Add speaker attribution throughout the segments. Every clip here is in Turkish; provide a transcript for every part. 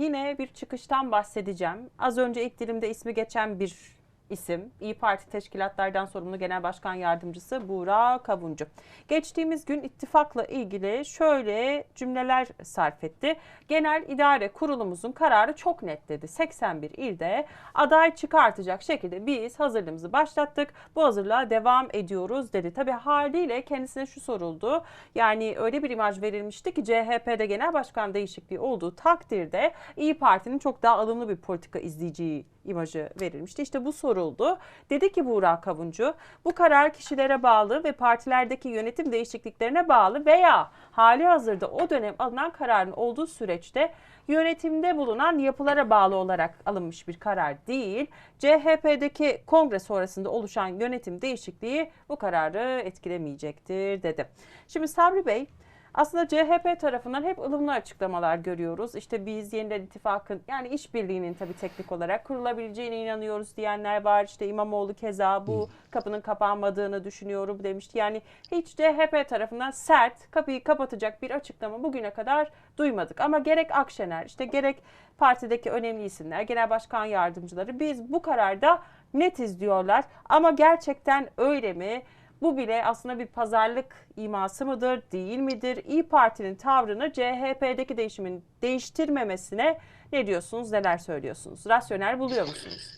Speaker 1: yine bir çıkıştan bahsedeceğim. Az önce ilk dilimde ismi geçen bir isim. İyi Parti teşkilatlardan sorumlu Genel Başkan Yardımcısı Buğra Kavuncu. Geçtiğimiz gün ittifakla ilgili şöyle cümleler sarf etti. Genel İdare Kurulumuzun kararı çok net dedi. 81 ilde aday çıkartacak şekilde biz hazırlığımızı başlattık. Bu hazırlığa devam ediyoruz dedi. Tabii haliyle kendisine şu soruldu. Yani öyle bir imaj verilmişti ki CHP'de genel başkan değişikliği olduğu takdirde İyi Parti'nin çok daha alımlı bir politika izleyeceği imajı verilmişti. İşte bu soruldu. Dedi ki Buğra Kavuncu bu karar kişilere bağlı ve partilerdeki yönetim değişikliklerine bağlı veya hali hazırda o dönem alınan kararın olduğu süreçte yönetimde bulunan yapılara bağlı olarak alınmış bir karar değil. CHP'deki kongre sonrasında oluşan yönetim değişikliği bu kararı etkilemeyecektir dedi. Şimdi Sabri Bey aslında CHP tarafından hep ılımlı açıklamalar görüyoruz. İşte biz yeniden ittifakın yani işbirliğinin tabii teknik olarak kurulabileceğine inanıyoruz diyenler var. İşte İmamoğlu keza bu kapının kapanmadığını düşünüyorum demişti. Yani hiç CHP tarafından sert kapıyı kapatacak bir açıklama bugüne kadar duymadık. Ama gerek Akşener işte gerek partideki önemli isimler, genel başkan yardımcıları biz bu kararda netiz diyorlar. Ama gerçekten öyle mi? Bu bile aslında bir pazarlık iması mıdır, değil midir? İyi Parti'nin tavrını CHP'deki değişimin değiştirmemesine ne diyorsunuz, neler söylüyorsunuz? Rasyonel buluyor musunuz?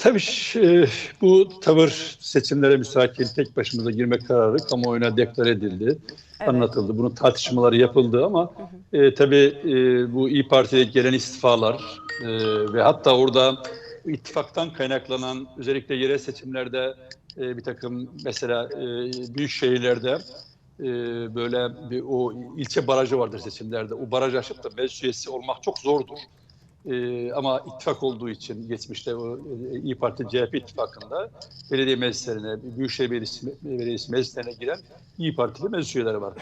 Speaker 2: Tabii e, bu tavır seçimlere müsait değil. Tek başımıza girmek kararı kamuoyuna deklar edildi,
Speaker 1: Evet.
Speaker 2: anlatıldı. Bunun tartışmaları yapıldı ama e, tabii e, bu İyi Parti'ye gelen istifalar e, ve hatta orada ittifaktan kaynaklanan özellikle yerel seçimlerde e, bir takım mesela e, büyük şehirlerde e, böyle bir o ilçe barajı vardır seçimlerde. O baraj aşıp da meclis üyesi olmak çok zordur. Ee, ama ittifak olduğu için geçmişte o e, İyi Parti CHP ittifakında belediye meclislerine, Büyükşehir Belediyesi, Belediyesi meclislerine giren İyi Partili meclis üyeleri var.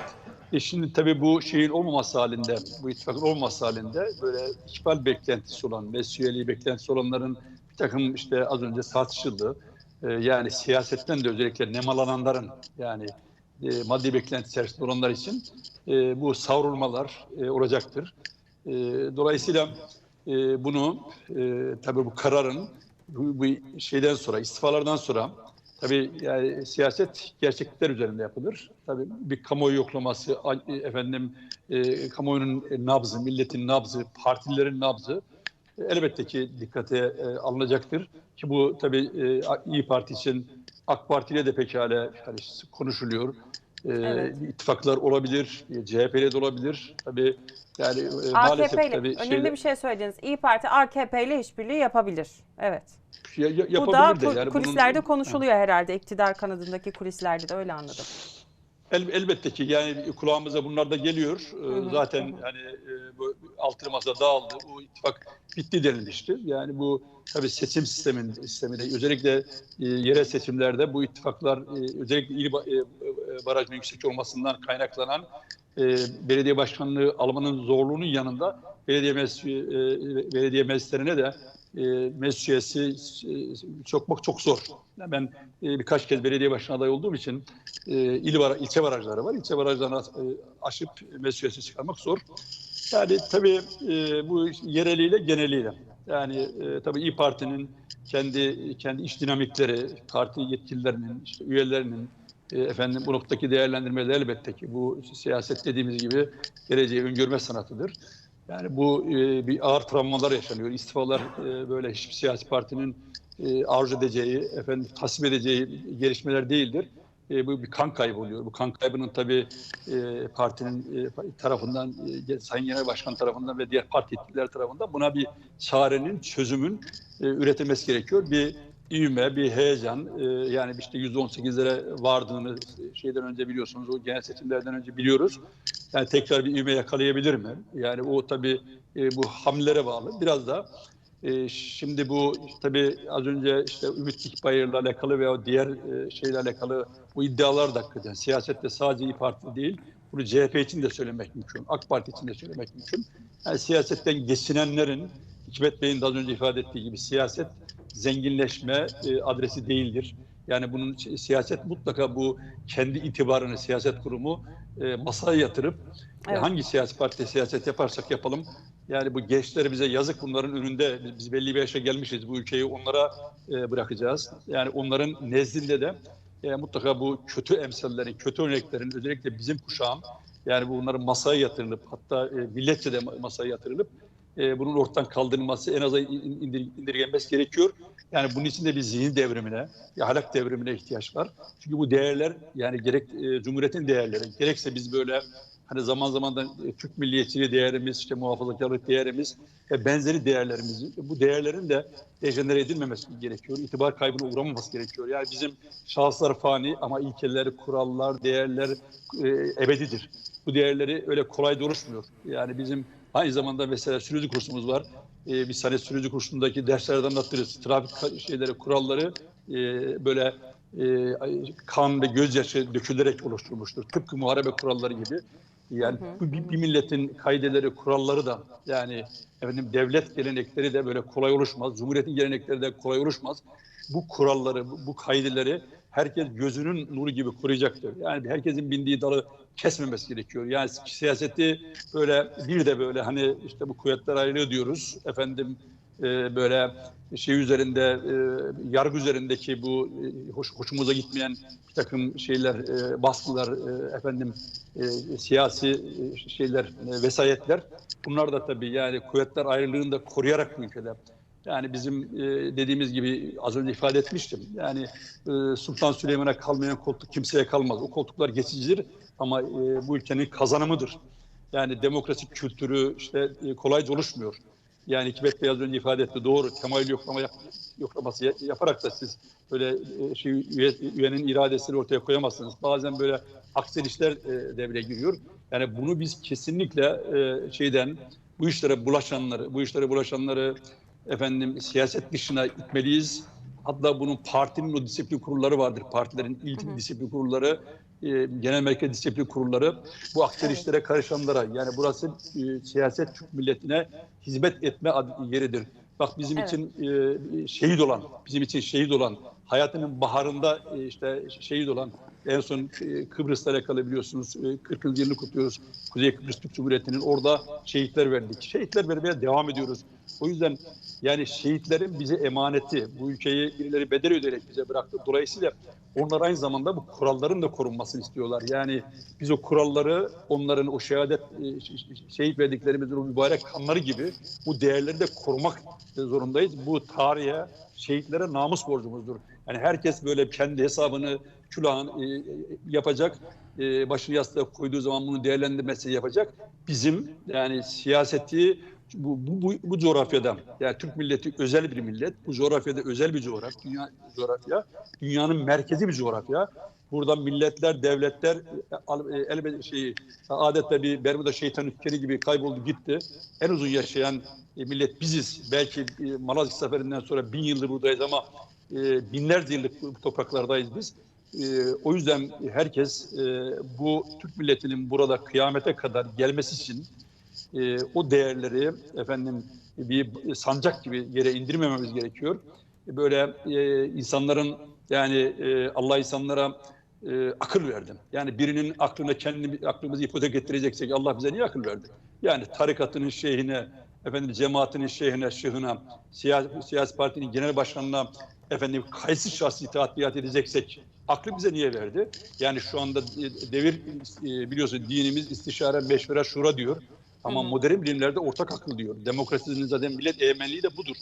Speaker 2: E şimdi tabii bu şeyin olmaması halinde, bu ittifakın olmaması halinde böyle ikbal beklentisi olan, meclis üyeliği beklentisi olanların bir takım işte az önce tartışıldı. Ee, yani siyasetten de özellikle nemalananların yani e, maddi beklenti içerisinde olanlar için e, bu savrulmalar e, olacaktır. E, dolayısıyla e, bunu e, tabii bu kararın bu, bu şeyden sonra istifalardan sonra tabii yani siyaset gerçeklikler üzerinde yapılır. Tabii bir kamuoyu yoklaması efendim e, kamuoyunun nabzı, milletin nabzı, partilerin nabzı e, elbette ki dikkate e, alınacaktır. Ki bu tabii e, İyi Parti için AK Parti ile de pekala yani konuşuluyor. E,
Speaker 1: Evet.
Speaker 2: ittifaklar olabilir, CHP ile de olabilir. Tabii yani e, maalesef
Speaker 1: ile
Speaker 2: tabii
Speaker 1: önemli
Speaker 2: şeyler-
Speaker 1: bir şey söylediniz. İyi Parti AKP ile işbirliği yapabilir. Evet.
Speaker 2: Ya- ya-
Speaker 1: Bu da
Speaker 2: de yani bunun-
Speaker 1: kulislerde konuşuluyor herhalde. İktidar kanadındaki kulislerde de öyle anladım.
Speaker 2: El, elbette ki yani kulağımıza bunlar da geliyor. Ee, Zaten hani e, bu altılı masa dağıldı. Bu ittifak bitti denilmişti. Yani bu tabii seçim sistemin sisteminde özellikle e, yerel seçimlerde bu ittifaklar e, özellikle il e, e, barajının yüksek olmasından kaynaklanan e, belediye başkanlığı almanın zorluğunun yanında belediye meclis, e, belediye meclislerine de e, meclis üyesi e, sokmak çok zor. Yani Ben e, birkaç kez belediye başkanı adayı olduğum için e, il bara, ilçe barajları var. İlçe barajlarını e, aşıp meclis üyesi çıkarmak zor. Yani tabii e, bu yereliyle geneliyle. Yani e, tabii İyi Parti'nin kendi kendi iş dinamikleri, parti yetkililerinin, işte üyelerinin e, efendim bu noktadaki değerlendirmeleri elbette ki bu siyaset dediğimiz gibi geleceği öngörme sanatıdır. Yani bu e, bir ağır travmalar yaşanıyor. İstifalar e, böyle hiçbir siyasi partinin e, arzu edeceği, efendim tasvip edeceği gelişmeler değildir. E, bu bir kan kaybı oluyor. Bu kan kaybının tabii e, partinin e, tarafından, e, Sayın Genel Başkan tarafından ve diğer parti yetkililer tarafından buna bir çarenin, çözümün e, üretilmesi gerekiyor. Bir ivme, bir heyecan, e, yani işte %18'lere vardığını şeyden önce biliyorsunuz, o genel seçimlerden önce biliyoruz. Yani tekrar bir ivme yakalayabilir mi? Yani o tabii e, bu hamlelere bağlı. Biraz da e, şimdi bu tabii az önce işte Ümit Dikbayır'la alakalı veya diğer e, şeyle alakalı bu iddialar da hakikaten siyasette sadece İYİ Parti değil, bunu CHP için de söylemek mümkün, AK Parti için de söylemek mümkün. Yani siyasetten geçinenlerin, Hikmet Bey'in de az önce ifade ettiği gibi siyaset zenginleşme e, adresi değildir. Yani bunun siyaset mutlaka bu kendi itibarını siyaset kurumu e, masaya yatırıp e,
Speaker 1: Evet.
Speaker 2: hangi siyasi parti siyaset yaparsak yapalım Yani bu gençlerimize yazık bunların önünde biz- belli bir yaşa gelmişiz. Bu ülkeyi onlara e, bırakacağız. Yani onların nezdinde de e, mutlaka bu kötü emsallerin, kötü örneklerin özellikle bizim kuşağın yani bunların masaya yatırılıp hatta e, milletçe de masaya yatırılıp e, bunun ortadan kaldırılması en aza in- indir, indirgenmesi gerekiyor. Yani bunun için de bir zihin devrimine, bir ahlak devrimine ihtiyaç var. Çünkü bu değerler yani gerek e, Cumhuriyet'in değerleri, gerekse biz böyle hani zaman zaman da e, Türk milliyetçiliği değerimiz, işte muhafazakarlık değerimiz ve benzeri değerlerimiz, bu değerlerin de dejenere edilmemesi gerekiyor. İtibar kaybına uğramaması gerekiyor. Yani bizim şahıslar fani ama ilkeler, kurallar, değerler e, ebedidir. Bu değerleri öyle kolay da oluşmuyor. Yani bizim aynı zamanda mesela sürücü kursumuz var. E, biz hani sürücü kursundaki derslerde anlatırız. Trafik şeyleri, kuralları e, böyle e, kan ve gözyaşı dökülerek oluşturulmuştur. Tıpkı muharebe kuralları gibi. Yani bu bir, bir milletin kaideleri, kuralları da yani efendim devlet gelenekleri de böyle kolay oluşmaz. Cumhuriyetin gelenekleri de kolay oluşmaz. Bu kuralları, bu, bu kaideleri herkes gözünün nuru gibi koruyacaktır. Yani herkesin bindiği dalı kesmemesi gerekiyor. Yani siyaseti böyle bir de böyle hani işte bu kuvvetler ayrılığı diyoruz. Efendim e, böyle şey üzerinde e, yargı üzerindeki bu e, hoş, hoşumuza gitmeyen bir takım şeyler e, baskılar e, efendim e, siyasi e, şeyler e, vesayetler bunlar da tabii yani kuvvetler ayrılığını da koruyarak ülkede yani bizim e, dediğimiz gibi az önce ifade etmiştim. Yani e, Sultan Süleyman'a kalmayan koltuk kimseye kalmaz. O koltuklar geçicidir ama e, bu ülkenin kazanımıdır. Yani demokrasi kültürü işte e, kolayca oluşmuyor. Yani Hikmet Bey az önce ifade etti. Doğru. Temayül yoklama yap, yoklaması ya- yaparak da siz böyle e, şey üye, üyenin iradesini ortaya koyamazsınız. Bazen böyle akselişler e, devreye giriyor. Yani bunu biz kesinlikle e, şeyden bu işlere bulaşanları, bu işlere bulaşanları efendim siyaset dışına itmeliyiz. Hatta bunun partinin o disiplin kurulları vardır. Partilerin ilk disiplin kurulları, e, genel merkez disiplin kurulları bu akselişlere karışanlara yani burası e, siyaset Türk milletine hizmet etme yeridir. Bak bizim
Speaker 1: Evet.
Speaker 2: için e, şehit olan, bizim için şehit olan, hayatının baharında e, işte şehit olan en son e, Kıbrıs'la alakalı biliyorsunuz e, 40. yılını kutluyoruz. Kuzey Kıbrıs Türk Cumhuriyeti'nin orada şehitler verdik. Şehitler vermeye devam ediyoruz. O yüzden yani şehitlerin bize emaneti, bu ülkeyi birileri bedel ödeyerek bize bıraktı. Dolayısıyla onlar aynı zamanda bu kuralların da korunmasını istiyorlar. Yani biz o kuralları onların o şehadet e, şehit verdiklerimizin o mübarek kanları gibi bu değerleri de korumak zorundayız. Bu tarihe, şehitlere namus borcumuzdur. Yani herkes böyle kendi hesabını külahın e, yapacak, e, başını yastığa koyduğu zaman bunu değerlendirmesi yapacak. Bizim yani siyaseti bu, bu, bu, bu coğrafyada yani Türk milleti özel bir millet. Bu coğrafyada özel bir coğrafya, dünya coğrafya. Dünyanın merkezi bir coğrafya. Burada milletler, devletler e, e, elbette şey adeta bir Bermuda şeytan ülkeni gibi kayboldu gitti. En uzun yaşayan e, millet biziz. Belki Malazgirt seferinden sonra bin yıldır buradayız ama binlerce yıllık topraklardayız biz. O yüzden herkes bu Türk milletinin burada kıyamete kadar gelmesi için e, o değerleri efendim bir sancak gibi yere indirmememiz gerekiyor. Böyle e, insanların yani e, Allah insanlara e, akıl verdi. Yani birinin aklına kendi aklımızı ipotek ettireceksek Allah bize niye akıl verdi? Yani tarikatının şeyhine, efendim cemaatinin şeyhine, şıhına, siyasi, siyasi partinin genel başkanına efendim kayıtsız şahsi itaat edeceksek aklı bize niye verdi? Yani şu anda e, devir e, biliyorsun dinimiz istişare, meşvere, şura diyor. Ama
Speaker 1: Hı hı.
Speaker 2: modern bilimlerde ortak akıl diyor. Demokrasinin zaten millet egemenliği de budur.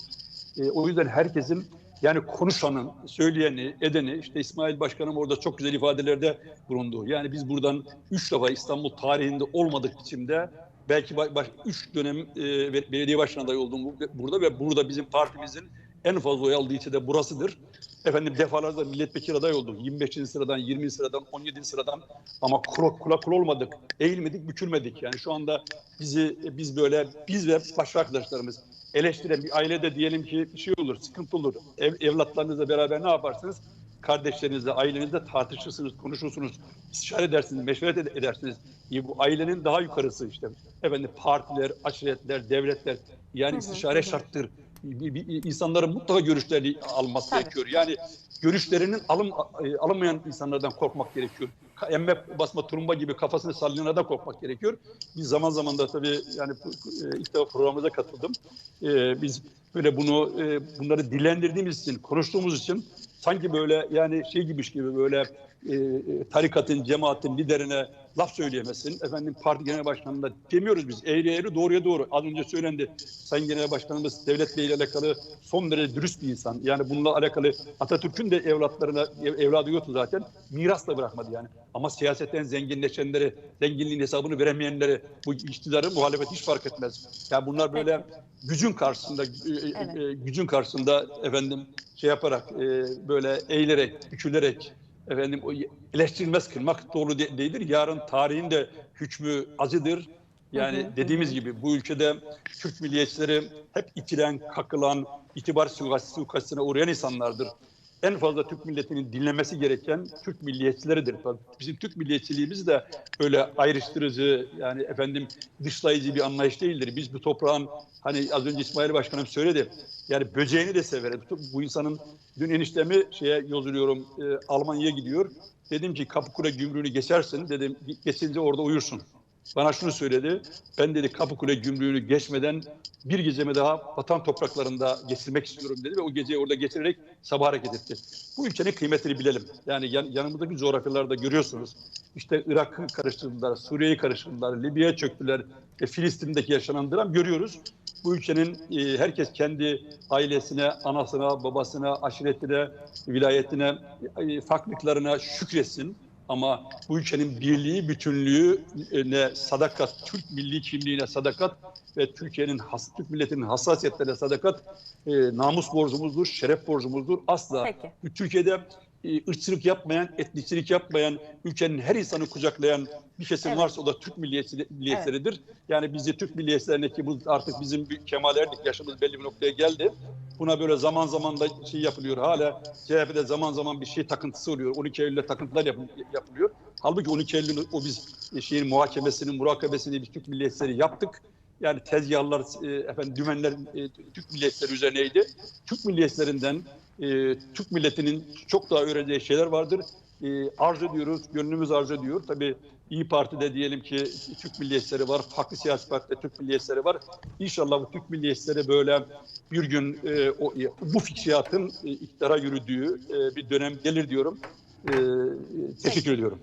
Speaker 2: E, o yüzden herkesin yani konuşanın, söyleyeni, edeni, işte İsmail Başkanım orada çok güzel ifadelerde bulundu. Yani biz buradan üç defa İstanbul tarihinde olmadık biçimde belki ba- baş, üç dönem e, be- belediye başkan adayı oldum bu- burada ve burada bizim partimizin en fazla oy aldığı ilçe de burasıdır. Efendim defalarca milletvekili aday olduk. 25. sıradan, 20. sıradan, 17. sıradan ama kula, kula kul olmadık. Eğilmedik, bükülmedik. Yani şu anda bizi biz böyle biz ve başka arkadaşlarımız eleştiren bir ailede diyelim ki bir şey olur, sıkıntı olur. Ev, evlatlarınızla beraber ne yaparsınız? Kardeşlerinizle, ailenizle tartışırsınız, konuşursunuz, istişare edersiniz, meşveret ed- edersiniz. E, bu ailenin daha yukarısı işte. Efendim partiler, aşiretler, devletler Yani istişare şarttır. İnsanların mutlaka görüşlerini alması
Speaker 1: Tabii.
Speaker 2: gerekiyor. Yani görüşlerinin alım, e, alınmayan insanlardan korkmak gerekiyor. Emme basma turumba gibi kafasını sallayanlardan korkmak gerekiyor. Biz zaman zaman da tabii yani e, ilk defa programımıza katıldım. E, biz böyle bunu e, bunları dillendirdiğimiz için, konuştuğumuz için sanki böyle yani şey gibiymiş gibi böyle e, tarikatın, cemaatin liderine laf söyleyemezsin. Efendim parti genel başkanına demiyoruz biz. Eğri eğri doğruya doğru. Az önce söylendi. Sayın Genel Başkanımız Devlet Bey ile alakalı son derece dürüst bir insan. Yani bununla alakalı Atatürk'ün de evlatlarına, ev- evladı yoktu zaten. Miras da bırakmadı yani. Ama siyasetten zenginleşenleri, zenginliğin hesabını veremeyenleri, bu iktidarı muhalefet hiç fark etmez. Yani bunlar böyle gücün karşısında, e, e,
Speaker 1: Evet.
Speaker 2: e, gücün karşısında efendim şey yaparak, böyle eğilerek, bükülerek, efendim o eleştirilmez kılmak doğru de- değildir. Yarın tarihin de hükmü acıdır. Yani
Speaker 1: Hı hı,
Speaker 2: dediğimiz gibi bu ülkede Türk milliyetçileri hep itilen, kakılan, itibar suikast- suikastine uğrayan insanlardır. En fazla Türk milletinin dinlemesi gereken Türk milliyetçileridir. Bizim Türk milliyetçiliğimiz de öyle ayrıştırıcı, yani efendim dışlayıcı bir anlayış değildir. Biz bu toprağın hani az önce İsmail Başkanım söyledi. Yani böceğini de severiz. Bu, insanın dün eniştemi şeye yolculuyorum e, Almanya'ya gidiyor. Dedim ki Kapıkule gümrüğünü geçersin. Dedim geçince orada uyursun. Bana şunu söyledi. Ben dedi Kapıkule gümrüğünü geçmeden bir gecemi daha vatan topraklarında geçirmek istiyorum dedi ve o geceyi orada geçirerek sabah hareket etti. Bu ülkenin kıymetini bilelim. Yani yan, yanımızdaki coğrafyalarda görüyorsunuz. İşte Irak'ı karıştırdılar, Suriye'yi karıştırdılar, Libya'ya çöktüler ve Filistin'deki yaşanan dram görüyoruz. Bu ülkenin e, herkes kendi ailesine, anasına, babasına, aşiretine, vilayetine, e, farklılıklarına şükretsin. Ama bu ülkenin birliği, bütünlüğüne sadakat, Türk milli kimliğine sadakat ve Türkiye'nin, Türk milletinin hassasiyetlerine sadakat e, namus borcumuzdur, şeref borcumuzdur. Asla
Speaker 1: Peki.
Speaker 2: Türkiye'de ırkçılık yapmayan, etnikçilik yapmayan, ülkenin her insanı kucaklayan bir kesim
Speaker 1: Evet.
Speaker 2: varsa o da Türk milliyetleridir. Yani bizi Türk milliyetçilerine ki bu artık bizim bir kemal erdik, yaşımız belli bir noktaya geldi. Buna böyle zaman zaman da şey yapılıyor. Hala CHP'de zaman zaman bir şey takıntısı oluyor. 12 Eylül'de takıntılar yap- yapılıyor. Halbuki 12 Eylül'ün o biz e, şeyin muhakemesini, murakabesini biz Türk milliyetçileri yaptık. Yani tezgahlar, e, efendim dümenler e, Türk milliyetçileri üzerineydi. Türk milliyetlerinden e, Türk milletinin çok daha öğreneceği şeyler vardır. E, arzu ediyoruz, gönlümüz arzu ediyor. Tabii İyi Parti'de diyelim ki Türk milliyetçileri var, farklı siyasi partide Türk milliyetçileri var. İnşallah bu Türk milliyetçileri böyle bir gün e, o, bu fikriyatın e, iktidara yürüdüğü e, bir dönem gelir diyorum. E, teşekkür ediyorum.